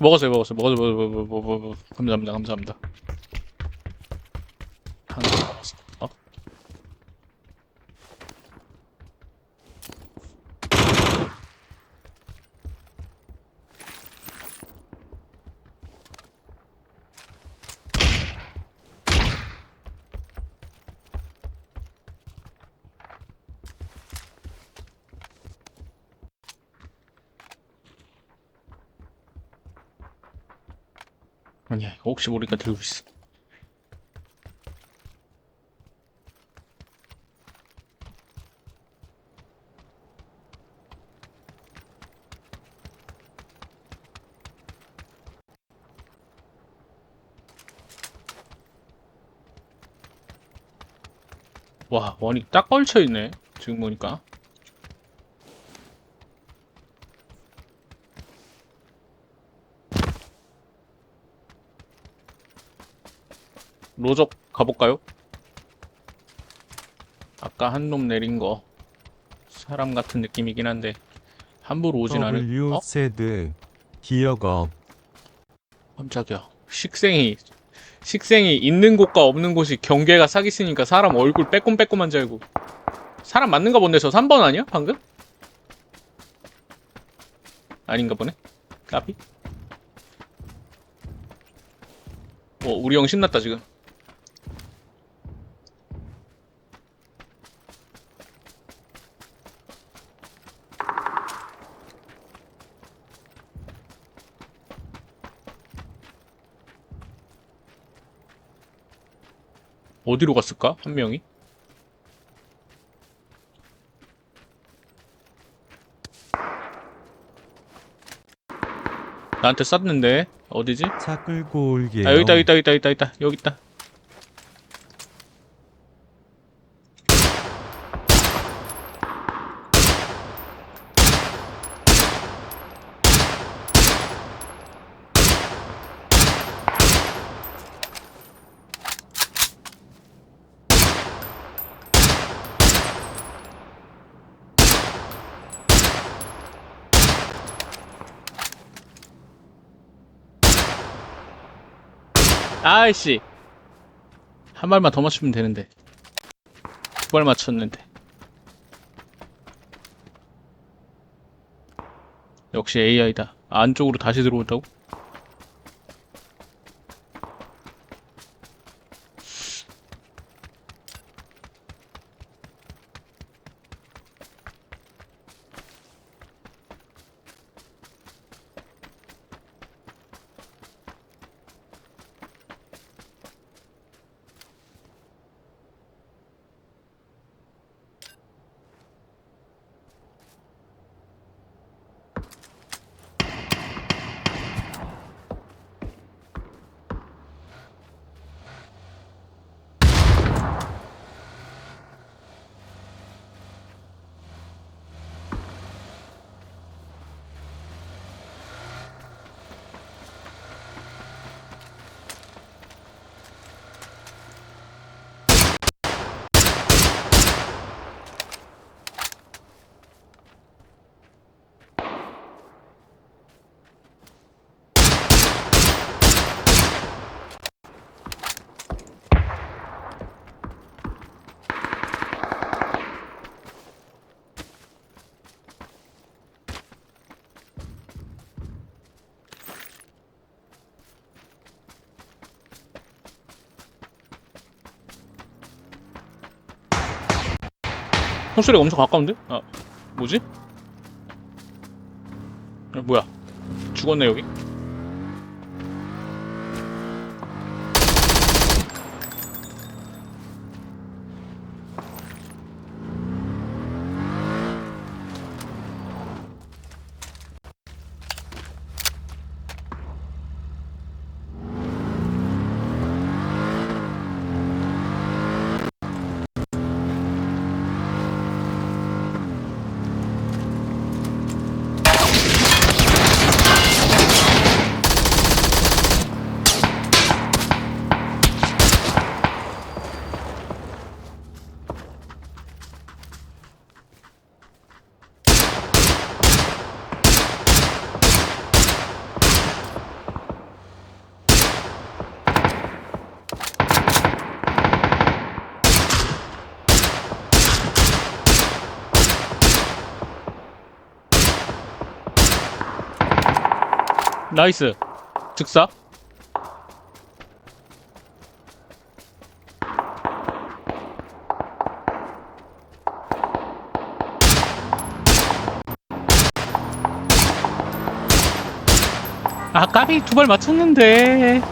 먹었어요, 먹었어요, 먹었어요, 먹었어요, 먹었어요, 먹었어요. 감사합니다, 감사합니다. 하나 먹었어. 어? 아니야, 이거 혹시 모르니까 들고 있어. 와, 원이 딱 걸쳐 있네. 지금 보니까. 로적 가볼까요? 아까 한 놈 내린 거 사람 같은 느낌이긴 한데 함부로 오진 않을 어? 세드 기어가 깜짝이야 식생이 식생이 있는 곳과 없는 곳이 경계가 싹 있으니까 사람 얼굴 빼꼼빼꼼한 줄 알고 사람 맞는가 본데 저 3번 아니야 방금? 아닌가 보네 까비 어 우리 형 신났다 지금 어디로 갔을까? 한 명이? 나한테 쐈는데 어디지? 차 끌고 올게요. 아 여기 있다 여기 있다 여기 있다 여기 있다, 있다 여기 있다 아이씨. 한 발만 더 맞추면 되는데. 두 발 맞췄는데. 역시 AI다. 안쪽으로 다시 들어온다고? 총소리가 엄청 가까운데? 아 뭐지? 아, 뭐야 죽었네 여기 나이스. 즉사. 아, 까비 두 발 맞췄는데.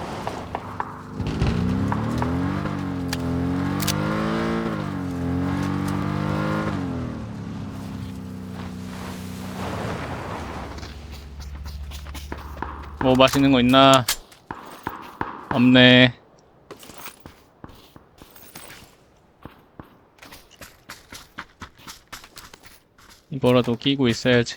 뭐 맛있는 거 있나? 없네. 이거라도 끼고 있어야지.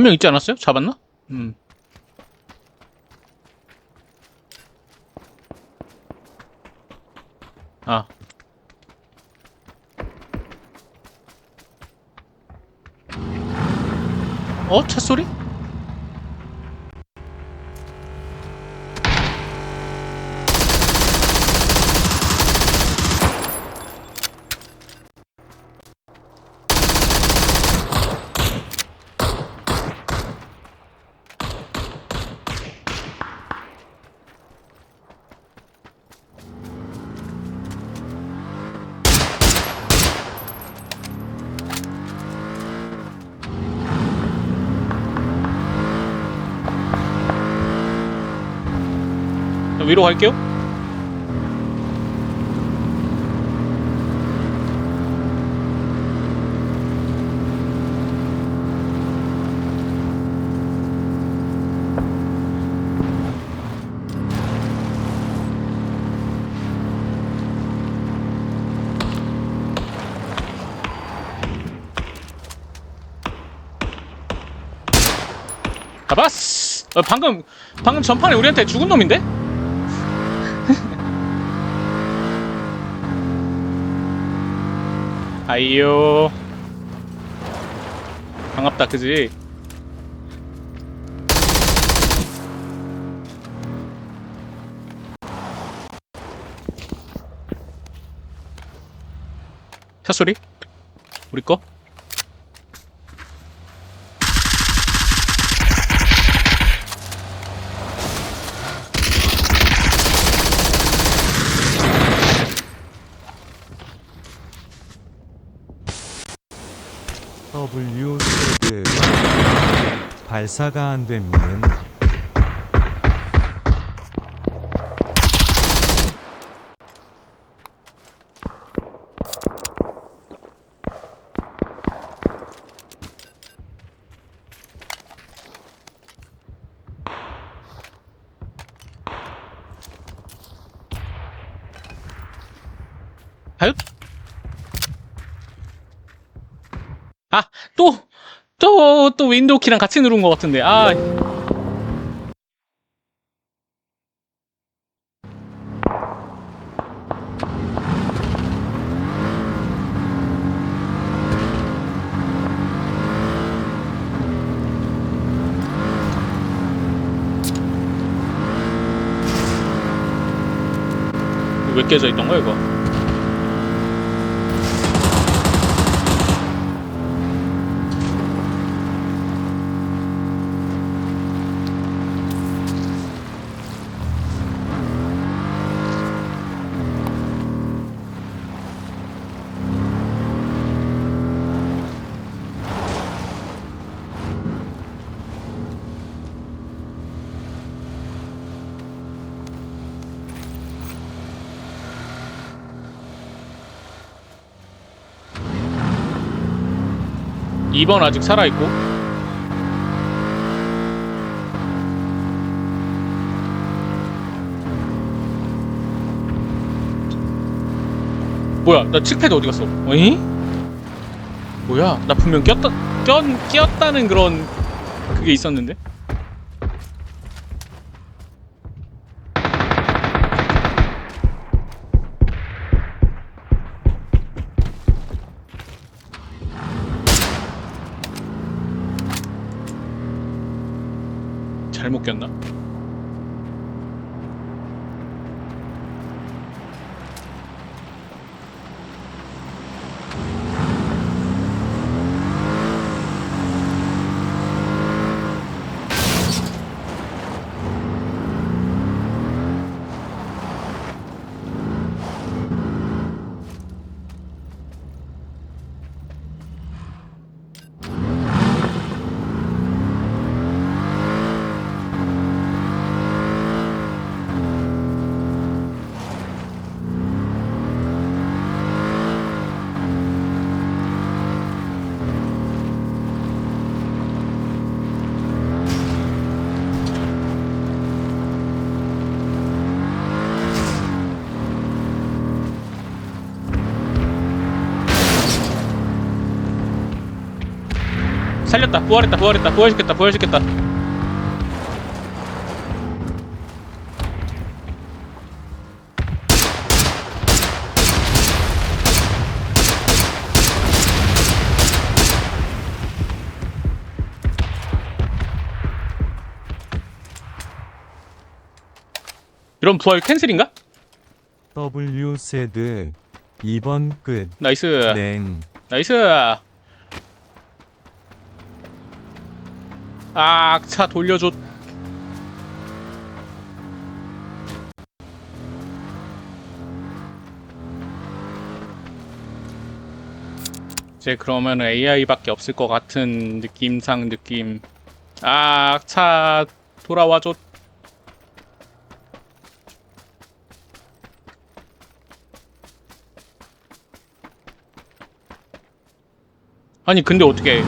한 명 있지 않았어요? 잡았나? 음. 아. 어? 차 소리? 위로 갈게요. 잡았어. 어, 방금 방금 전판에 우리한테 죽은 놈인데? 아이요 반갑다 그지? 차 소리? 우리 거? W 세대 발사가 안 되면 하얏 아, 또, 또, 또 윈도우 키랑 같이 누른 것 같은데. 아. 왜 깨져 있던 거야, 이거? 2번 아직 살아있고. 뭐야 나 칙패드 어디 갔어? 어이? 뭐야 나 분명 꼈다 꼈, 끼었다는 그런 그게 있었는데 잘못 꼈나? 살렸다 부활했다 부활했다 부활시켰다 부활시켰다 이런 부활 캔슬인가? W 세드 2번 끝. 나이스 냉. 나이스 아 차 돌려줘. 이제 그러면 AI밖에 없을 것 같은 느낌상 느낌. 아 차 돌아와줘. 아니 근데 어떻게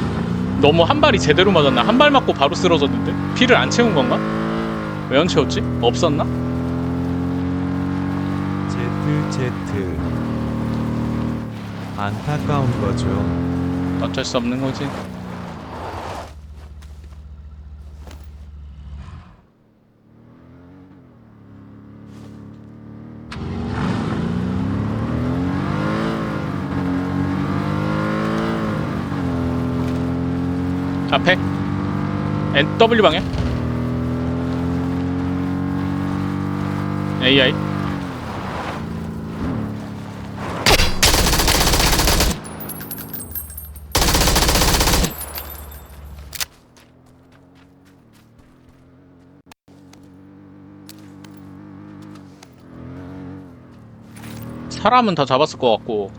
너무 한 발이 제대로 맞았나? 한 발 맞고 바로 쓰러졌는데? 피를 안 채운 건가? 왜 안 채웠지? 없었나? 제트 제트. 안타까운 거죠. 어쩔 수 없는 거지. 앞에 NW 방향 AI 사람은 다 잡았을 것 같고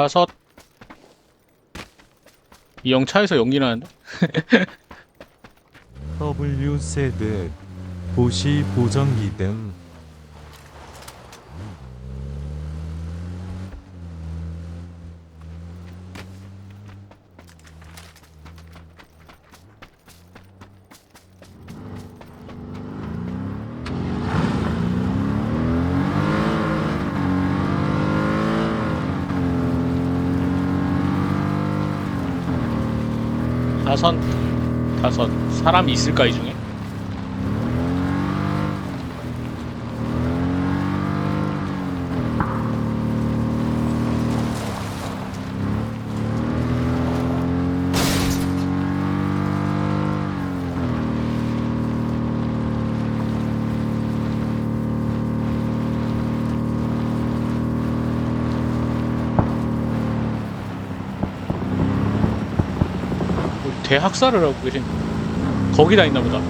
다섯 이형 차에서 연기 나는데 W 세드 보시 보정기 등. 다섯 다섯 사람이 있을까 이 중에? 뭐 대학살을 하고 계신 거기다 있나 보다.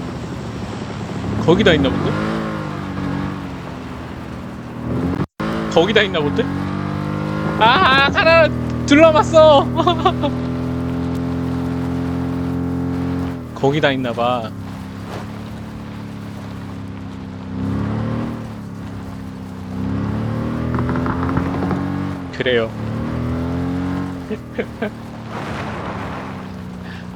거기다 있나 본데? 거기다 있나 본데? 아 하나 둘러봤어! 거기다 있나봐. 그래요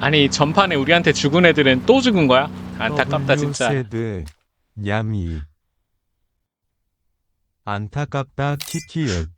아니 전판에 우리한테 죽은 애들은 또 죽은 거야? 안타깝다 진짜. 세드 야미 안타깝다 키키읓